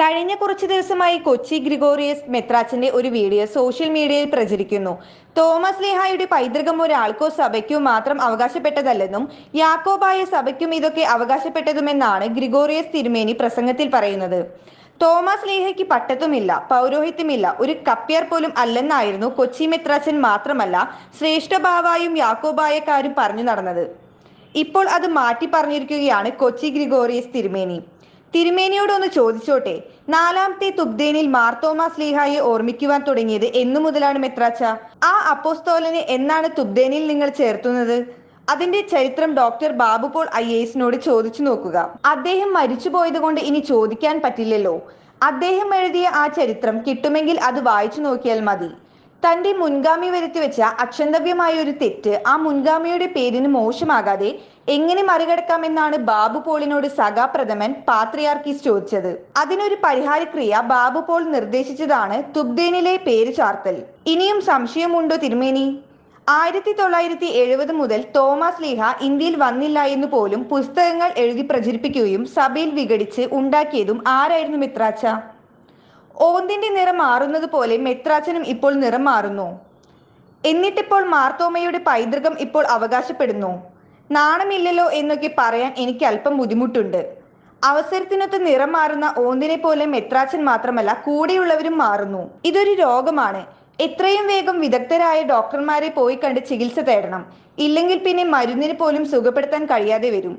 കഴിഞ്ഞ കുറച്ച് ദിവസമായി കൊച്ചി ഗ്രിഗോറിയസ് മെത്രാച്ചന്റെ ഒരു വീഡിയോ സോഷ്യൽ മീഡിയയിൽ പ്രചരിക്കുന്നു. തോമസ് ലേഹായുടെ പൈതൃകം ഒരാൾക്കോ സഭയ്ക്കോ മാത്രം അവകാശപ്പെട്ടതല്ലെന്നും യാക്കോബായ സഭയ്ക്കും ഇതൊക്കെ അവകാശപ്പെട്ടതുമെന്നാണ് ഗ്രിഗോറിയസ് തിരുമേനി പ്രസംഗത്തിൽ പറയുന്നത്. തോമസ് ലീഹയ്ക്ക് പട്ടത്തുമില്ല പൗരോഹിത്യമില്ല ഒരു കപ്പ്യർ പോലും അല്ലെന്നായിരുന്നു കൊച്ചി മെത്രാച്ചൻ മാത്രമല്ല ശ്രേഷ്ഠഭാവായും യാക്കോബായക്കാരും പറഞ്ഞു നടന്നത്. ഇപ്പോൾ അത് മാറ്റി പറഞ്ഞിരിക്കുകയാണ് കൊച്ചി ഗ്രിഗോറിയസ് തിരുമേനി. തിരുമേനിയോട് ഒന്ന് ചോദിച്ചോട്ടെ. നാലാമത്തെ തുബ്ദേനിൽ മാർത്തോമാ സ്ലീഹായെ ഓർമ്മിക്കുവാൻ തുടങ്ങിയത് എന്നു മുതലാണ് മെത്രാച്ച. ആ അപ്പോസ്തോലനെ എന്നാണ് തുബ്ദേനിൽ നിങ്ങൾ ചേർത്തുന്നത്? അതിന്റെ ചരിത്രം ഡോക്ടർ ബാബു പോൾ ഐ എസിനോട് ചോദിച്ചു നോക്കുക. അദ്ദേഹം മരിച്ചുപോയത് കൊണ്ട് ഇനി ചോദിക്കാൻ പറ്റില്ലല്ലോ. അദ്ദേഹം എഴുതിയ ആ ചരിത്രം കിട്ടുമെങ്കിൽ അത് വായിച്ചു നോക്കിയാൽ മതി. തന്റെ മുൻഗാമി വരുത്തി വെച്ച അക്ഷന്തവ്യമായ ഒരു തെറ്റ് ആ മുൻഗാമിയുടെ പേരിന് മോശമാകാതെ എങ്ങനെ മറികടക്കാമെന്നാണ് ബാബു പോളിനോട് സഖാപ്രഥമൻ പാത്രിയാർക്കിസ് ചോദിച്ചത്. അതിനൊരു പരിഹാരക്രിയ ബാബു പോൾ നിർദ്ദേശിച്ചതാണ് തുബ്ദേനിലെ പേര് ചാർത്തൽ. ഇനിയും സംശയമുണ്ടോ തിരുമേനി? ആയിരത്തി തൊള്ളായിരത്തി എഴുപത് മുതൽ തോമസ് ലീഹ ഇന്ത്യയിൽ വന്നില്ല എന്ന് പോലും പുസ്തകങ്ങൾ എഴുതി പ്രചരിപ്പിക്കുകയും സഭയിൽ വിഘടിച്ച് ഉണ്ടാക്കിയതും ആരായിരുന്നു മിത്രാച്ച? ഓന്തിന്റെ നിറം മാറുന്നത് പോലെ മെത്രാച്ചനും ഇപ്പോൾ നിറം മാറുന്നു. എന്നിട്ടിപ്പോൾ മാർത്തോമയുടെ പൈതൃകം ഇപ്പോൾ അവകാശപ്പെടുന്നു. നാണമില്ലല്ലോ എന്നൊക്കെ പറയാൻ എനിക്ക് അല്പം ബുദ്ധിമുട്ടുണ്ട്. അവസരത്തിനൊത്ത് നിറം മാറുന്ന ഓന്തിനെ പോലെ മെത്രാച്ചൻ മാത്രമല്ല കൂടെയുള്ളവരും മാറുന്നു. ഇതൊരു രോഗമാണ്. എത്രയും വേഗം വിദഗ്ധരായ ഡോക്ടർമാരെ പോയി കണ്ട് ചികിത്സ തേടണം. ഇല്ലെങ്കിൽ പിന്നെ മരുന്നിന് പോലും സുഖപ്പെടുത്താൻ കഴിയാതെ വരും.